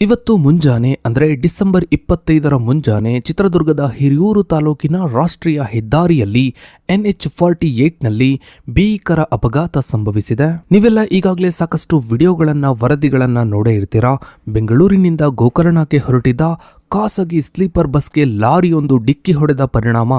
ಇವತ್ತು ಮುಂಜಾನೆ, ಅಂದರೆ ಡಿಸೆಂಬರ್ ಇಪ್ಪತ್ತೈದರ ಮುಂಜಾನೆ, ಚಿತ್ರದುರ್ಗದ ಹಿರಿಯೂರು ತಾಲೂಕಿನ ರಾಷ್ಟ್ರೀಯ ಹೆದ್ದಾರಿಯಲ್ಲಿ ಎನ್ಎಚ್ ಫಾರ್ಟಿ ಏಟ್ನಲ್ಲಿ ಭೀಕರ ಅಪಘಾತ ಸಂಭವಿಸಿದೆ. ನೀವೆಲ್ಲ ಈಗಾಗಲೇ ಸಾಕಷ್ಟು ವಿಡಿಯೋಗಳನ್ನು, ವರದಿಗಳನ್ನು ನೋಡೇ ಇರ್ತೀರಾ? ಬೆಂಗಳೂರಿನಿಂದ ಗೋಕರ್ಣಕ್ಕೆ ಹೊರಟಿದ್ದ ಖಾಸಗಿ ಸ್ಲೀಪರ್ ಬಸ್ಗೆ ಲಾರಿಯೊಂದು ಡಿಕ್ಕಿ ಹೊಡೆದ ಪರಿಣಾಮ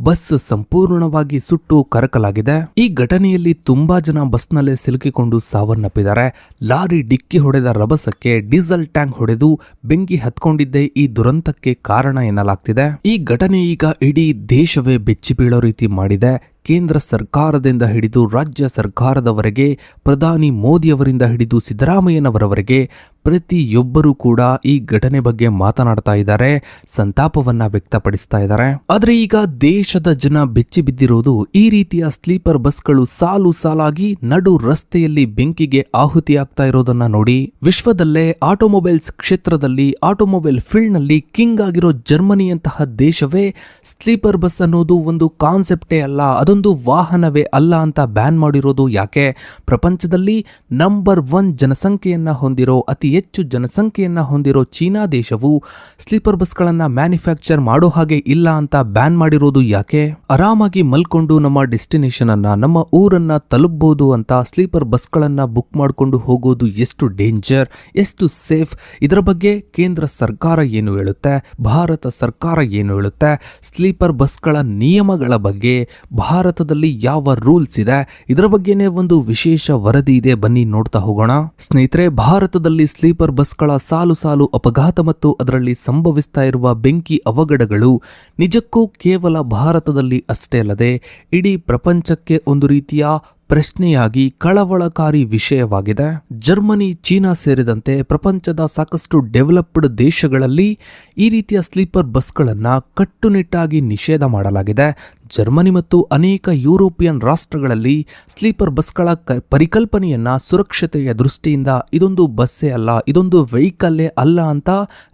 ಬಸ್ ಸಂಪೂರ್ಣವಾಗಿ ಸುಟ್ಟು ಕರಕಲಾಗಿದೆ. ಈ ಘಟನೆಯಲ್ಲಿ ತುಂಬಾ ಜನ ಬಸ್ನಲ್ಲೇ ಸಿಲುಕಿಕೊಂಡು ಸಾವನ್ನಪ್ಪಿದ್ದಾರೆ. ಲಾರಿ ಡಿಕ್ಕಿ ಹೊಡೆದ ರಭಸಕ್ಕೆ ಡೀಸೆಲ್ ಟ್ಯಾಂಕ್ ಹೊಡೆದು ಬೆಂಕಿ ಹತ್ಕೊಂಡಿದ್ದೇ ಈ ದುರಂತಕ್ಕೆ ಕಾರಣ ಎನ್ನಲಾಗ್ತಿದೆ. ಈ ಘಟನೆ ಈಗ ಇಡೀ ದೇಶವೇ ಬೆಚ್ಚಿ ಬೀಳೋ ರೀತಿ ಮಾಡಿದೆ. ಕೇಂದ್ರ ಸರ್ಕಾರದಿಂದ ಹಿಡಿದು ರಾಜ್ಯ ಸರ್ಕಾರದವರೆಗೆ, ಪ್ರಧಾನಿ ಮೋದಿಯವರಿಂದ ಹಿಡಿದು ಸಿದ್ದರಾಮಯ್ಯನವರವರೆಗೆ ಪ್ರತಿಯೊಬ್ಬರೂ ಕೂಡ ಈ ಘಟನೆ ಬಗ್ಗೆ ಮಾತನಾಡ್ತಾ ಇದ್ದಾರೆ, ಸಂತಾಪವನ್ನ ವ್ಯಕ್ತಪಡಿಸ್ತಾ ಇದ್ದಾರೆ. ಆದ್ರೆ ಈಗ ದೇಶದ ಜನ ಬೆಚ್ಚಿ ಬಿದ್ದಿರೋದು ಈ ರೀತಿಯ ಸ್ಲೀಪರ್ ಬಸ್ಗಳು ಸಾಲು ಸಾಲಾಗಿ ನಡು ರಸ್ತೆಯಲ್ಲಿ ಬೆಂಕಿಗೆ ಆಹುತಿಯಾಗ್ತಾ ಇರೋದನ್ನ ನೋಡಿ. ವಿಶ್ವದಲ್ಲೇ ಆಟೋಮೊಬೈಲ್ಸ್ ಕ್ಷೇತ್ರದಲ್ಲಿ, ಆಟೋಮೊಬೈಲ್ ಫೀಲ್ಡ್ನಲ್ಲಿ ಕಿಂಗ್ ಆಗಿರೋ ಜರ್ಮನಿಯಂತಹ ದೇಶವೇ ಸ್ಲೀಪರ್ ಬಸ್ ಅನ್ನೋದು ಒಂದು ಕಾನ್ಸೆಪ್ಟೇ ಅಲ್ಲ, ಅದೊಂದು ವಾಹನವೇ ಅಲ್ಲ ಅಂತ ಬ್ಯಾನ್ ಮಾಡಿರೋದು ಯಾಕೆ? ಪ್ರಪಂಚದಲ್ಲಿ ನಂಬರ್ ಒನ್ ಜನಸಂಖ್ಯೆಯನ್ನ ಹೊಂದಿರೋ ಅತಿ ಹೆಚ್ಚು ಜನಸಂಖ್ಯೆಯನ್ನು ಹೊಂದಿರೋ ಚೀನಾ ದೇಶವು ಸ್ಲೀಪರ್ ಬಸ್ಗಳನ್ನು ಮ್ಯಾನುಫ್ಯಾಕ್ಚರ್ ಮಾಡೋ ಹಾಗೆ ಇಲ್ಲ ಅಂತ ಬ್ಯಾನ್ ಮಾಡಿರೋದು ಯಾಕೆ? ಆರಾಮಾಗಿ ಮಲ್ಕೊಂಡು ನಮ್ಮ ಡೆಸ್ಟಿನೇಷನ್ ಅನ್ನ, ನಮ್ಮ ಊರನ್ನ ತಲುಪಬಹುದು ಅಂತ ಸ್ಲೀಪರ್ ಬಸ್ಗಳನ್ನ ಬುಕ್ ಮಾಡಿಕೊಂಡು ಹೋಗೋದು ಎಷ್ಟು ಡೇಂಜರ್, ಎಷ್ಟು ಸೇಫ್? ಇದರ ಬಗ್ಗೆ ಕೇಂದ್ರ ಸರ್ಕಾರ ಏನು ಹೇಳುತ್ತೆ? ಭಾರತ ಸರ್ಕಾರ ಏನು ಹೇಳುತ್ತೆ? ಸ್ಲೀಪರ್ ಬಸ್ಗಳ ನಿಯಮಗಳ ಬಗ್ಗೆ ಭಾರತದಲ್ಲಿ ಯಾವ ರೂಲ್ಸ್ ಇದೆ? ಇದರ ಬಗ್ಗೆನೇ ಒಂದು ವಿಶೇಷ ವರದಿ ಇದೆ, ಬನ್ನಿ ನೋಡ್ತಾ ಹೋಗೋಣ. ಸ್ನೇಹಿತರೆ, ಭಾರತದಲ್ಲಿ ಸ್ಲೀಪರ್ ಬಸ್ಗಳ ಸಾಲು ಸಾಲು ಅಪಘಾತ ಮತ್ತು ಅದರಲ್ಲಿ ಸಂಭವಿಸ್ತಾ ಇರುವ ಬೆಂಕಿ ಅವಘಡಗಳು ನಿಜಕ್ಕೂ ಕೇವಲ ಭಾರತದಲ್ಲಿ ಅಷ್ಟೇ ಅಲ್ಲದೆ ಇಡೀ ಪ್ರಪಂಚಕ್ಕೆ ಒಂದು ರೀತಿಯ ಪ್ರಶ್ನೆಯಾಗಿ ಕಳವಳಕಾರಿ ವಿಷಯವಾಗಿದೆ. ಜರ್ಮನಿ, ಚೀನಾ ಸೇರಿದಂತೆ ಪ್ರಪಂಚದ ಸಾಕಷ್ಟು ಡೆವಲಪ್ಡ್ ದೇಶಗಳಲ್ಲಿ ಈ ರೀತಿಯ ಸ್ಲೀಪರ್ ಬಸ್ಗಳನ್ನು ಕಟ್ಟುನಿಟ್ಟಾಗಿ ನಿಷೇಧ ಮಾಡಲಾಗಿದೆ. ಜರ್ಮನಿ ಮತ್ತು ಅನೇಕ ಯುರೋಪಿಯನ್ ರಾಷ್ಟ್ರಗಳಲ್ಲಿ ಸ್ಲೀಪರ್ ಬಸ್ಗಳ ಪರಿಕಲ್ಪನೆಯನ್ನ ಸುರಕ್ಷತೆಯ ದೃಷ್ಟಿಯಿಂದ ಇದೊಂದು ಬಸ್ಸೇ ಅಲ್ಲ, ಇದೊಂದು ವೆಹಿಕಲ್ಲೇ ಅಲ್ಲ ಅಂತ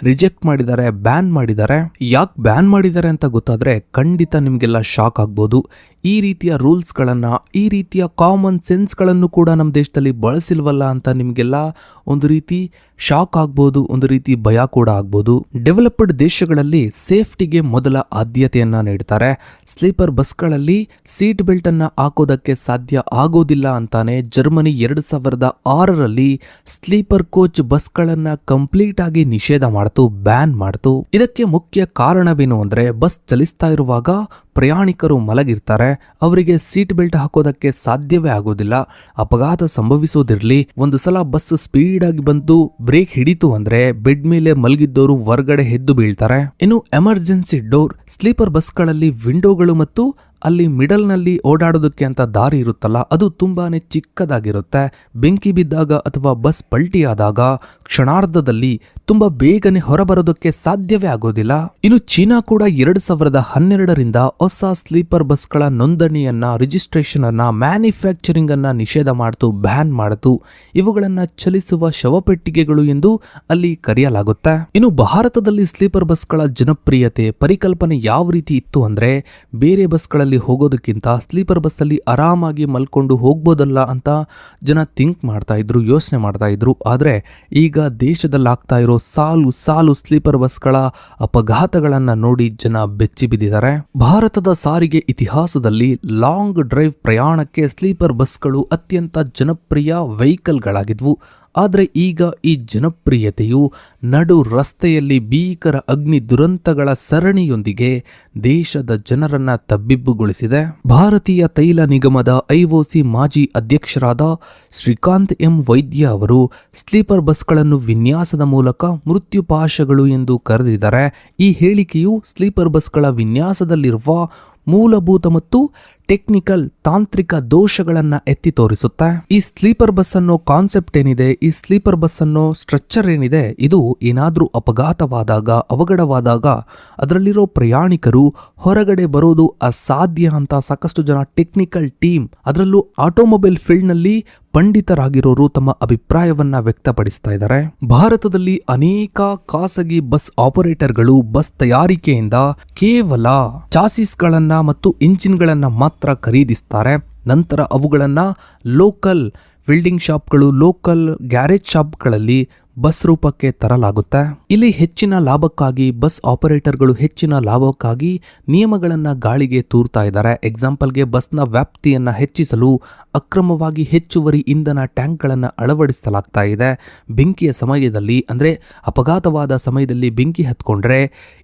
ರಿಜೆಕ್ಟ್ ಮಾಡಿದ್ದಾರೆ, ಬ್ಯಾನ್ ಮಾಡಿದ್ದಾರೆ. ಯಾಕೆ ಬ್ಯಾನ್ ಮಾಡಿದ್ದಾರೆ ಅಂತ ಗೊತ್ತಾದ್ರೆ ಖಂಡಿತ ನಿಮಗೆಲ್ಲ ಶಾಕ್ ಆಗ್ಬೋದು. ಈ ರೀತಿಯ ರೂಲ್ಸ್ಗಳನ್ನು, ಈ ರೀತಿಯ ಕಾಮನ್ ಸೆನ್ಸ್ಗಳನ್ನು ಕೂಡ ನಮ್ಮ ದೇಶದಲ್ಲಿ ಬಳಸಿಲ್ವಲ್ಲ ಅಂತ ನಿಮಗೆಲ್ಲ ಒಂದು ರೀತಿ ಶಾಕ್ ಆಗ್ಬೋದು, ಒಂದು ರೀತಿ ಭಯ ಕೂಡ ಆಗ್ಬೋದು. ಡೆವಲಪ್ಡ್ ದೇಶಗಳಲ್ಲಿ ಸೇಫ್ಟಿಗೆ ಮೊದಲ ಆದ್ಯತೆಯನ್ನು ನೀಡ್ತಾರೆ. ಸ್ಲೀಪರ್ ಬಸ್ಗಳಲ್ಲಿ ಸೀಟ್ ಬೆಲ್ಟ್ ಅನ್ನ ಹಾಕೋದಕ್ಕೆ ಸಾಧ್ಯ ಆಗೋದಿಲ್ಲ ಅಂತಾನೆ ಜರ್ಮನಿ ಎರಡು ಸಾವಿರದ ಆರರಲ್ಲಿ ಸ್ಲೀಪರ್ ಕೋಚ್ ಬಸ್ಗಳನ್ನ ಕಂಪ್ಲೀಟ್ ಆಗಿ ನಿಷೇಧ ಮಾಡ್ತು, ಬ್ಯಾನ್ ಮಾಡ್ತು. ಇದಕ್ಕೆ ಮುಖ್ಯ ಕಾರಣವೇನು ಅಂದ್ರೆ ಬಸ್ ಚಲಿಸ್ತಾ ಇರುವಾಗ ಪ್ರಯಾಣಿಕರು ಮಲಗಿರ್ತಾರೆ, ಅವರಿಗೆ ಸೀಟ್ ಬೆಲ್ಟ್ ಹಾಕೋದಕ್ಕೆ ಸಾಧ್ಯವೇ ಆಗೋದಿಲ್ಲ. ಅಪಘಾತ ಸಂಭವಿಸೋದಿರ್ಲಿ, ಒಂದು ಸಲ ಬಸ್ ಸ್ಪೀಡ್ ಆಗಿ ಬಂದು ಬ್ರೇಕ್ ಹಿಡಿತು ಅಂದ್ರೆ ಬೆಡ್ ಮೇಲೆ ಮಲಗಿದ್ದವರು ಹೊರಗಡೆ ಎದ್ದು ಬೀಳ್ತಾರೆ. ಇನ್ನು ಎಮರ್ಜೆನ್ಸಿ ಡೋರ್ ಸ್ಲೀಪರ್ ಬಸ್ಗಳಲ್ಲಿ ವಿಂಡೋಗಳು ಮತ್ತು ಅಲ್ಲಿ ಮಿಡಲ್ನಲ್ಲಿ ಓಡಾಡೋದಕ್ಕೆ ಅಂತ ದಾರಿ ಇರುತ್ತಲ್ಲ, ಅದು ತುಂಬಾ ಚಿಕ್ಕದಾಗಿರುತ್ತೆ. ಬೆಂಕಿ ಬಿದ್ದಾಗ ಅಥವಾ ಬಸ್ ಪಲ್ಟಿಯಾದಾಗ ಕ್ಷಣಾರ್ಧದಲ್ಲಿ ತುಂಬಾ ಬೇಗನೆ ಹೊರಬರೋದಕ್ಕೆ ಸಾಧ್ಯವೇ ಆಗೋದಿಲ್ಲ. ಇನ್ನು ಚೀನಾ ಕೂಡ ಎರಡು ಸಾವಿರದ ಹನ್ನೆರಡರಿಂದ ಹೊಸ ಸ್ಲೀಪರ್ ಬಸ್ಗಳ ನೋಂದಣಿಯನ್ನ ರಿಜಿಸ್ಟ್ರೇಷನ್ ಅನ್ನ ಮ್ಯಾನುಫ್ಯಾಕ್ಚರಿಂಗ್ ಅನ್ನ ನಿಷೇಧ ಮಾಡಿತು, ಬ್ಯಾನ್ ಮಾಡಿತು. ಇವುಗಳನ್ನ ಚಲಿಸುವ ಶವಪೆಟ್ಟಿಗೆಗಳು ಎಂದು ಅಲ್ಲಿ ಕರೆಯಲಾಗುತ್ತೆ. ಇನ್ನು ಭಾರತದಲ್ಲಿ ಸ್ಲೀಪರ್ ಬಸ್ಗಳ ಜನಪ್ರಿಯತೆ, ಪರಿಕಲ್ಪನೆ ಯಾವ ರೀತಿ ಇತ್ತು ಅಂದ್ರೆ, ಬೇರೆ ಬಸ್ಗಳಲ್ಲಿ ಹೋಗೋದಕ್ಕಿಂತ ಸ್ಲೀಪರ್ ಬಸ್ಸಲ್ಲಿ ಆರಾಮಾಗಿ ಮಲ್ಕೊಂಡು ಹೋಗ್ಬೋದಲ್ಲ ಅಂತ ಜನ ಥಿಂಕ್ ಮಾಡ್ತಾ ಇದ್ರು, ಯೋಚನೆ ಮಾಡ್ತಾ ಇದ್ರು. ಆದ್ರೆ ಈಗ ದೇಶದಲ್ಲಿ ಆಗ್ತಾ ಇರೋ ಸಾಲು ಸಾಲು ಸ್ಲೀಪರ್ ಬಸ್ಗಳ ಅಪಘಾತಗಳನ್ನು ನೋಡಿ ಜನ ಬೆಚ್ಚಿ ಬಿದ್ದಿದ್ದಾರೆ. ಭಾರತದ ಸಾರಿಗೆ ಇತಿಹಾಸದಲ್ಲಿ ಲಾಂಗ್ ಡ್ರೈವ್ ಪ್ರಯಾಣಕ್ಕೆ ಸ್ಲೀಪರ್ ಬಸ್ಗಳು ಅತ್ಯಂತ ಜನಪ್ರಿಯ ವೆಹಿಕಲ್ಗಳಾಗಿದ್ವು. ಆದರೆ ಈಗ ಈ ಜನಪ್ರಿಯತೆಯು ನಡು ರಸ್ತೆಯಲ್ಲಿ ಭೀಕರ ಅಗ್ನಿ ದುರಂತಗಳ ಸರಣಿಯೊಂದಿಗೆ ದೇಶದ ಜನರನ್ನ ತಬ್ಬಿಬ್ಬುಗೊಳಿಸಿದೆ. ಭಾರತೀಯ ತೈಲ ನಿಗಮದ ಐಒಸಿ ಮಾಜಿ ಅಧ್ಯಕ್ಷರಾದ ಶ್ರೀಕಾಂತ್ ಎಂ ವೈದ್ಯ ಅವರು ಸ್ಲೀಪರ್ ಬಸ್ಗಳನ್ನು ವಿನ್ಯಾಸದ ಮೂಲಕ ಮೃತ್ಯುಪಾಶಗಳು ಎಂದು ಕರೆದಿದ್ದಾರೆ. ಈ ಹೇಳಿಕೆಯು ಸ್ಲೀಪರ್ ಬಸ್ಗಳ ವಿನ್ಯಾಸದಲ್ಲಿರುವ ಮೂಲಭೂತ ಮತ್ತು ಟೆಕ್ನಿಕಲ್ ತಾಂತ್ರಿಕ ದೋಷಗಳನ್ನ ಎತ್ತಿ ತೋರಿಸುತ್ತೆ. ಈ ಸ್ಲೀಪರ್ ಬಸ್ ಅನ್ನೋ ಕಾನ್ಸೆಪ್ಟ್ ಏನಿದೆ, ಈ ಸ್ಲೀಪರ್ ಬಸ್ ಅನ್ನೋ ಸ್ಟ್ರಕ್ಚರ್ ಏನಿದೆ, ಇದು ಏನಾದ್ರೂ ಅಪಘಾತವಾದಾಗ, ಅವಘಡವಾದಾಗ ಅದರಲ್ಲಿರೋ ಪ್ರಯಾಣಿಕರು ಹೊರಗಡೆ ಬರೋದು ಅಸಾಧ್ಯ ಅಂತ ಸಾಕಷ್ಟು ಜನ ಟೆಕ್ನಿಕಲ್ ಟೀಮ್ ಅದರಲ್ಲೂ ಆಟೋಮೊಬೈಲ್ ಫೀಲ್ಡ್ನಲ್ಲಿ ಪಂಡಿತರಾಗಿರೋರು ತಮ್ಮ ಅಭಿಪ್ರಾಯವನ್ನ ವ್ಯಕ್ತಪಡಿಸ್ತಾ ಇದ್ದಾರೆ. ಭಾರತದಲ್ಲಿ ಅನೇಕ ಖಾಸಗಿ ಬಸ್ ಆಪರೇಟರ್ಗಳು ಬಸ್ ತಯಾರಿಕೆಯಿಂದ ಕೇವಲ ಚಾಸಿಸ್ಗಳನ್ನ ಮತ್ತು ಇಂಜಿನ್ಗಳನ್ನ ಮಾತ್ರ ಖರೀದಿಸ್ತಾರೆ. ನಂತರ ಅವುಗಳನ್ನು ಲೋಕಲ್ ವೆಲ್ಡಿಂಗ್ ಶಾಪ್ಗಳು ಲೋಕಲ್ ಗ್ಯಾರೇಜ್ ಶಾಪ್ಗಳಲ್ಲಿ ಬಸ್ ರೂಪಕ್ಕೆ ತರಲಾಗುತ್ತೆ. ಇಲ್ಲಿ ಹೆಚ್ಚಿನ ಲಾಭಕ್ಕಾಗಿ ಬಸ್ ಆಪರೇಟರ್ಗಳು ಹೆಚ್ಚಿನ ಲಾಭಕ್ಕಾಗಿ ನಿಯಮಗಳನ್ನ ಗಾಳಿಗೆ ತೂರ್ತಾ ಇದ್ದಾರೆ. ಎಕ್ಸಾಂಪಲ್ಗೆ ಬಸ್ನ ವ್ಯಾಪ್ತಿಯನ್ನ ಹೆಚ್ಚಿಸಲು ಅಕ್ರಮವಾಗಿ ಹೆಚ್ಚುವರಿ ಇಂಧನ ಟ್ಯಾಂಕ್ಗಳನ್ನು ಅಳವಡಿಸಲಾಗ್ತಾ ಇದೆ. ಬೆಂಕಿಯ ಸಮಯದಲ್ಲಿ, ಅಂದರೆ ಅಪಘಾತವಾದ ಸಮಯದಲ್ಲಿ ಬೆಂಕಿ ಹತ್ಕೊಂಡ್ರೆ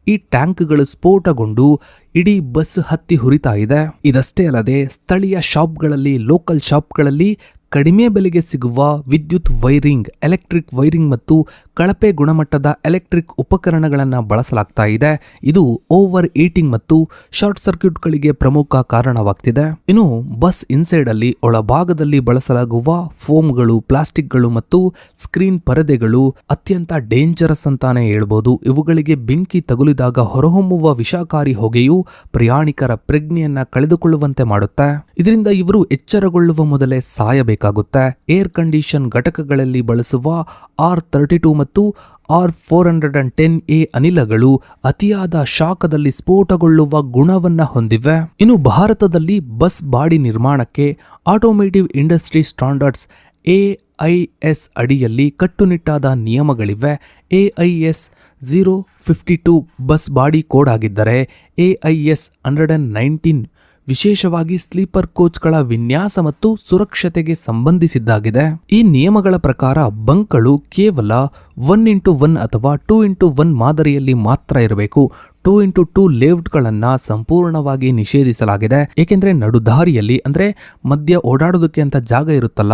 ಈ ಟ್ಯಾಂಕ್ಗಳು ಸ್ಫೋಟಗೊಂಡು ಇಡೀ ಬಸ್ ಹತ್ತಿ ಹುರಿತಾ ಇದೆ. ಇದಷ್ಟೇ ಅಲ್ಲದೆ ಸ್ಥಳೀಯ ಶಾಪ್ಗಳಲ್ಲಿ, ಲೋಕಲ್ ಶಾಪ್ಗಳಲ್ಲಿ ಕಡಿಮೆ ಬೆಲೆಗೆ ಸಿಗುವ ವಿದ್ಯುತ್ ವೈರಿಂಗ್, ಎಲೆಕ್ಟ್ರಿಕ್ ವೈರಿಂಗ್ ಮತ್ತು ಕಳಪೆ ಗುಣಮಟ್ಟದ ಎಲೆಕ್ಟ್ರಿಕ್ ಉಪಕರಣಗಳನ್ನು ಬಳಸಲಾಗ್ತಾ ಇದೆ. ಇದು ಓವರ್ ಈಟಿಂಗ್ ಮತ್ತು ಶಾರ್ಟ್ ಸರ್ಕ್ಯೂಟ್ಗಳಿಗೆ ಪ್ರಮುಖ ಕಾರಣವಾಗ್ತಿದೆ. ಇನ್ನು ಬಸ್ ಇನ್ಸೈಡ್ ಅಲ್ಲಿ ಒಳಭಾಗದಲ್ಲಿ ಬಳಸಲಾಗುವ ಫೋಮ್ಗಳು, ಪ್ಲಾಸ್ಟಿಕ್ಗಳು ಮತ್ತು ಸ್ಕ್ರೀನ್ ಪರದೆಗಳು ಅತ್ಯಂತ ಡೇಂಜರಸ್ ಅಂತಾನೆ ಹೇಳ್ಬೋದು. ಇವುಗಳಿಗೆ ಬೆಂಕಿ ತಗುಲಿದಾಗ ಹೊರಹೊಮ್ಮುವ ವಿಷಕಾರಿ ಹೊಗೆಯು ಪ್ರಯಾಣಿಕರ ಪ್ರಜ್ಞೆಯನ್ನ ಕಳೆದುಕೊಳ್ಳುವಂತೆ ಮಾಡುತ್ತೆ. ಇದರಿಂದ ಇವರು ಎಚ್ಚರಗೊಳ್ಳುವ ಮೊದಲೇ ಸಾಯಬೇಕಾಗುತ್ತೆ. ಏರ್ ಕಂಡೀಷನ್ ಘಟಕಗಳಲ್ಲಿ ಬಳಸುವ ಆರ್ ತರ್ಟಿ ಟು ಮತ್ತು R four hundred and ten A ಅನಿಲಗಳು ಅತಿಯಾದ ಶಾಖದಲ್ಲಿ ಸ್ಫೋಟಗೊಳ್ಳುವ ಗುಣವನ್ನ ಹೊಂದಿವೆ. ಇನ್ನು ಭಾರತದಲ್ಲಿ ಬಸ್ ಬಾಡಿ ನಿರ್ಮಾಣಕ್ಕೆ ಆಟೋಮೇಟಿವ್ ಇಂಡಸ್ಟ್ರಿ ಸ್ಟ್ಯಾಂಡರ್ಡ್ಸ್ ಎಸ್ ಅಡಿಯಲ್ಲಿ ಕಟ್ಟುನಿಟ್ಟಾದ ನಿಯಮಗಳಿವೆ. A I S zero fifty two bus body code ಆಗಿದ್ದರೆ A I S hundred and nineteen ವಿಶೇಷವಾಗಿ ಸ್ಲೀಪರ್ ಕೋಚ್ಗಳ ವಿನ್ಯಾಸ ಮತ್ತು ಸುರಕ್ಷತೆಗೆ ಸಂಬಂಧಿಸಿದ್ದಾಗಿದೆ. ಈ ನಿಯಮಗಳ ಪ್ರಕಾರ ಬಂಕ್ಗಳು ಕೇವಲ ಒನ್ ಇಂಟು ಒನ್ ಅಥವಾ ಟೂ ಇಂಟು ಒನ್ ಮಾದರಿಯಲ್ಲಿ ಮಾತ್ರ ಇರಬೇಕು. ಟೂ ಇಂಟು ಟೂ ಲೇಔಟ್ಗಳನ್ನ ಸಂಪೂರ್ಣವಾಗಿ ನಿಷೇಧಿಸಲಾಗಿದೆ. ಏಕೆಂದರೆ ನಡುದಾರಿಯಲ್ಲಿ, ಅಂದ್ರೆ ಮಧ್ಯ ಓಡಾಡೋದಕ್ಕೆ ಅಂತ ಜಾಗ ಇರುತ್ತಲ್ಲ,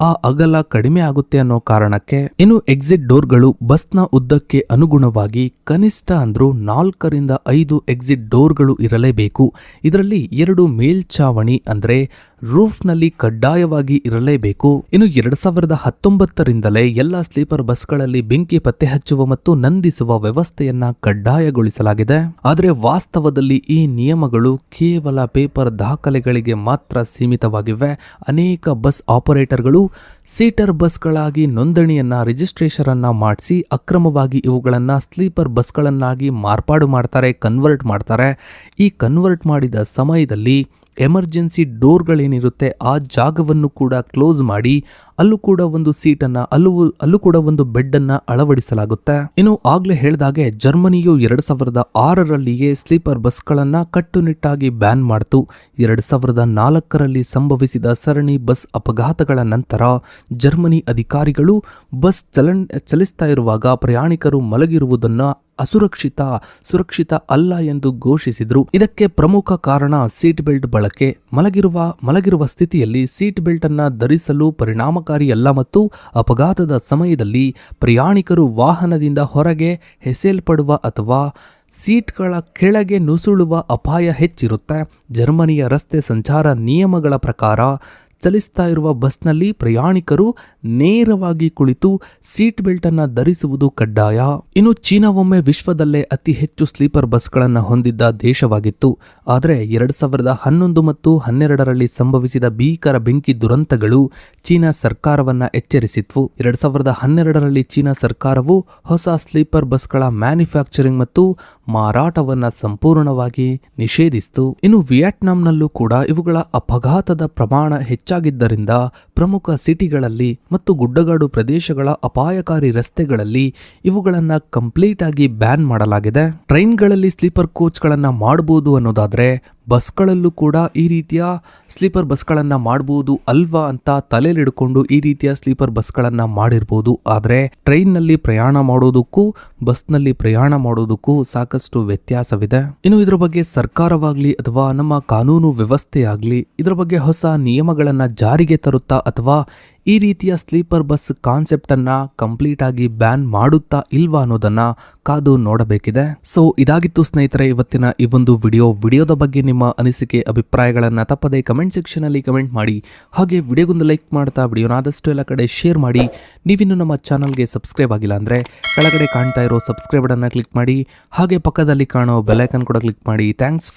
ಆ ಅಗಲ ಕಡಿಮೆ ಆಗುತ್ತೆ ಅನ್ನೋ ಕಾರಣಕ್ಕೆ ಇನ್ನು ಎಕ್ಸಿಟ್ ಡೋರ್ಗಳು ಬಸ್ನ ಉದ್ದಕ್ಕೆ ಅನುಗುಣವಾಗಿ ಕನಿಷ್ಠ ಅಂದ್ರೂ ನಾಲ್ಕರಿಂದ ಐದು ಎಕ್ಸಿಟ್ ಡೋರ್ಗಳು ಇರಲೇಬೇಕು. ಇದರಲ್ಲಿ ಎರಡು ಮೇಲ್ಛಾವಣಿ ಅಂದ್ರೆ ರೂಫ್ನಲ್ಲಿ ಕಡ್ಡಾಯವಾಗಿ ಇರಲೇಬೇಕು. ಇನ್ನು ಎರಡ್ ಸಾವಿರದ ಹತ್ತೊಂಬತ್ತರಿಂದಲೇ ಎಲ್ಲಾ ಸ್ಲೀಪರ್ ಬಸ್ಗಳಲ್ಲಿ ಬೆಂಕಿ ಪತ್ತೆ ಹಚ್ಚುವ ಮತ್ತು ನಂದಿಸುವ ವ್ಯವಸ್ಥೆಯನ್ನ ಕಡ್ಡಾಯಗೊಳಿಸಲಾಗಿದೆ. ಆದರೆ ವಾಸ್ತವದಲ್ಲಿ ಈ ನಿಯಮಗಳು ಕೇವಲ ಪೇಪರ್ ದಾಖಲೆಗಳಿಗೆ ಮಾತ್ರ ಸೀಮಿತವಾಗಿವೆ. ಅನೇಕ ಬಸ್ ಆಪರೇಟರ್ಗಳು ಸೀಟರ್ ಬಸ್ಗಳಾಗಿ ನೋಂದಣಿಯನ್ನ ರಿಜಿಸ್ಟ್ರೇಷನ್ ಅನ್ನ ಮಾಡಿಸಿ ಅಕ್ರಮವಾಗಿ ಇವುಗಳನ್ನ ಸ್ಲೀಪರ್ ಬಸ್ಗಳನ್ನಾಗಿ ಮಾರ್ಪಾಡು ಮಾಡ್ತಾರೆ, ಕನ್ವರ್ಟ್ ಮಾಡ್ತಾರೆ. ಈ ಕನ್ವರ್ಟ್ ಮಾಡಿದ ಸಮಯದಲ್ಲಿ ಎಮರ್ಜೆನ್ಸಿ ಡೋರ್ಗಳೇನಿರುತ್ತೆ ಆ ಜಾಗವನ್ನು ಕೂಡ ಕ್ಲೋಸ್ ಮಾಡಿ ಅಲ್ಲೂ ಕೂಡ ಒಂದು ಸೀಟನ್ನು, ಅಲ್ಲೂ ಅಲ್ಲೂ ಕೂಡ ಒಂದು ಬೆಡ್ ಅನ್ನ ಅಳವಡಿಸಲಾಗುತ್ತೆ. ಇನ್ನು ಆಗ್ಲೇ ಹೇಳಿದಾಗೆ ಜರ್ಮನಿಯು ಎರಡು ಸಾವಿರದ ಆರರಲ್ಲಿಯೇ ಸ್ಲೀಪರ್ ಬಸ್ಗಳನ್ನು ಕಟ್ಟುನಿಟ್ಟಾಗಿ ಬ್ಯಾನ್ ಮಾಡಿತು. ಎರಡು ಸಾವಿರದ ನಾಲ್ಕರಲ್ಲಿ ಸಂಭವಿಸಿದ ಸರಣಿ ಬಸ್ ಅಪಘಾತಗಳ ನಂತರ ಜರ್ಮನಿ ಅಧಿಕಾರಿಗಳು ಬಸ್ ಚಲನ್, ಚಲಿಸ್ತಾ ಇರುವಾಗ ಪ್ರಯಾಣಿಕರು ಮಲಗಿರುವುದನ್ನು ಅಸುರಕ್ಷಿತ, ಸುರಕ್ಷಿತ ಅಲ್ಲ ಎಂದು ಘೋಷಿಸಿದರು. ಇದಕ್ಕೆ ಪ್ರಮುಖ ಕಾರಣ ಸೀಟ್ ಬೆಲ್ಟ್ ಬಳಕೆ. ಮಲಗಿರುವ ಮಲಗಿರುವ ಸ್ಥಿತಿಯಲ್ಲಿ ಸೀಟ್ ಬೆಲ್ಟ್ ಅನ್ನ ಧರಿಸಲು ಪರಿಣಾಮಕಾರಿಯಲ್ಲ ಮತ್ತು ಅಪಘಾತದ ಸಮಯದಲ್ಲಿ ಪ್ರಯಾಣಿಕರು ವಾಹನದಿಂದ ಹೊರಗೆ ಹೆಸೆಯಲ್ಪಡುವ ಅಥವಾ ಸೀಟ್ಗಳ ಕೆಳಗೆ ನುಸುಳುವ ಅಪಾಯ ಹೆಚ್ಚಿರುತ್ತೆ. ಜರ್ಮನಿಯ ರಸ್ತೆ ಸಂಚಾರ ನಿಯಮಗಳ ಪ್ರಕಾರ ಚಲಿಸ್ತಾ ಇರುವ ಬಸ್ನಲ್ಲಿ ಪ್ರಯಾಣಿಕರು ನೇರವಾಗಿ ಕುಳಿತು ಸೀಟ್ ಬೆಲ್ಟ್ ಅನ್ನ ಧರಿಸುವುದು ಕಡ್ಡಾಯ. ಇನ್ನು ಚೀನಾ ಒಮ್ಮೆ ವಿಶ್ವದಲ್ಲೇ ಅತಿ ಹೆಚ್ಚು ಸ್ಲೀಪರ್ ಬಸ್ಗಳನ್ನು ಹೊಂದಿದ್ದ ದೇಶವಾಗಿತ್ತು. ಆದರೆ ಎರಡ್ ಸಾವಿರದ ಹನ್ನೊಂದು ಮತ್ತು ಹನ್ನೆರಡರಲ್ಲಿ ಸಂಭವಿಸಿದ ಭೀಕರ ಬೆಂಕಿ ದುರಂತಗಳು ಚೀನಾ ಸರ್ಕಾರವನ್ನ ಎಚ್ಚರಿಸಿತ್ತು. ಎರಡು ಸಾವಿರದ ಹನ್ನೆರಡರಲ್ಲಿ ಚೀನಾ ಸರ್ಕಾರವು ಹೊಸ ಸ್ಲೀಪರ್ ಬಸ್ಗಳ ಮ್ಯಾನುಫ್ಯಾಕ್ಚರಿಂಗ್ ಮತ್ತು ಮಾರಾಟವನ್ನ ಸಂಪೂರ್ಣವಾಗಿ ನಿಷೇಧಿಸಿತು ಇನ್ನು ವಿಯೆಟ್ನಾಂನಲ್ಲೂ ಕೂಡ ಇವುಗಳ ಅಪಘಾತದ ಪ್ರಮಾಣ ಹೆಚ್ಚಾಗಿದ್ದರಿಂದ ಪ್ರಮುಖ ಸಿಟಿಗಳಲ್ಲಿ ಮತ್ತು ಗುಡ್ಡಗಾಡು ಪ್ರದೇಶಗಳ ಅಪಾಯಕಾರಿ ರಸ್ತೆಗಳಲ್ಲಿ ಇವುಗಳನ್ನು ಕಂಪ್ಲೀಟ್ ಆಗಿ ಬ್ಯಾನ್ ಮಾಡಲಾಗಿದೆ. ಟ್ರೈನ್ಗಳಲ್ಲಿ ಸ್ಲೀಪರ್ ಕೋಚ್ಗಳನ್ನು ಮಾಡಬಹುದು ಅನ್ನೋದಾದ್ರೆ ಬಸ್ಗಳಲ್ಲೂ ಕೂಡ ಈ ರೀತಿಯ ಸ್ಲೀಪರ್ ಬಸ್ಗಳನ್ನು ಮಾಡಬಹುದು ಅಲ್ವಾ ಅಂತ ತಲೆಲಿಡ್ಕೊಂಡು ಈ ರೀತಿಯ ಸ್ಲೀಪರ್ ಬಸ್ಗಳನ್ನು ಮಾಡಿರ್ಬೋದು. ಆದರೆ ಟ್ರೈನ್ನಲ್ಲಿ ಪ್ರಯಾಣ ಮಾಡೋದಕ್ಕೂ ಬಸ್ನಲ್ಲಿ ಪ್ರಯಾಣ ಮಾಡೋದಕ್ಕೂ ಸಾಕಷ್ಟು ವ್ಯತ್ಯಾಸವಿದೆ. ಇನ್ನು ಇದರ ಬಗ್ಗೆ ಸರ್ಕಾರವಾಗಲಿ ಅಥವಾ ನಮ್ಮ ಕಾನೂನು ವ್ಯವಸ್ಥೆಯಾಗಲಿ ಇದರ ಬಗ್ಗೆ ಹೊಸ ನಿಯಮಗಳನ್ನು ಜಾರಿಗೆ ತರುತ್ತಾ ಅಥವಾ ಈ ರೀತಿಯ ಸ್ಲೀಪರ್ ಬಸ್ ಕಾನ್ಸೆಪ್ಟನ್ನು ಕಂಪ್ಲೀಟಾಗಿ ಬ್ಯಾನ್ ಮಾಡುತ್ತಾ ಇಲ್ವಾ ಅನ್ನೋದನ್ನ ಕಾದು ನೋಡಬೇಕಿದೆ. ಸೊ ಇದಾಗಿತ್ತು ಸ್ನೇಹಿತರೆ, ಇವತ್ತಿನ ಈ ಒಂದು ವಿಡಿಯೋ ವಿಡಿಯೋದ ಬಗ್ಗೆ ನಿಮ್ಮ ಅನಿಸಿಕೆ, ಅಭಿಪ್ರಾಯಗಳನ್ನು ತಪ್ಪದೆ ಕಮೆಂಟ್ ಸೆಕ್ಷನ್ ಅಲ್ಲಿ ಕಮೆಂಟ್ ಮಾಡಿ. ಹಾಗೆ ವಿಡಿಯೋಗೊಂದು ಲೈಕ್ ಮಾಡ್ತಾ ವಿಡಿಯೋನ ಆದಷ್ಟು ಎಲ್ಲ ಕಡೆ ಶೇರ್ ಮಾಡಿ. ನೀವಿನ್ನು ನಮ್ಮ ಚಾನಲ್ಗೆ ಸಬ್ಸ್ಕ್ರೈಬ್ ಆಗಿಲ್ಲ ಅಂದ್ರೆ ಕೆಳಗಡೆ ಕಾಣ್ತಾ ಇರೋ ಸಬ್ಸ್ಕ್ರೈಬ್ ಅನ್ನ ಕ್ಲಿಕ್ ಮಾಡಿ. ಹಾಗೆ ಪಕ್ಕದಲ್ಲಿ ಕಾಣೋ ಬೆಲೈಕನ್ ಕೂಡ ಕ್ಲಿಕ್ ಮಾಡಿ. ಥ್ಯಾಂಕ್ಸ್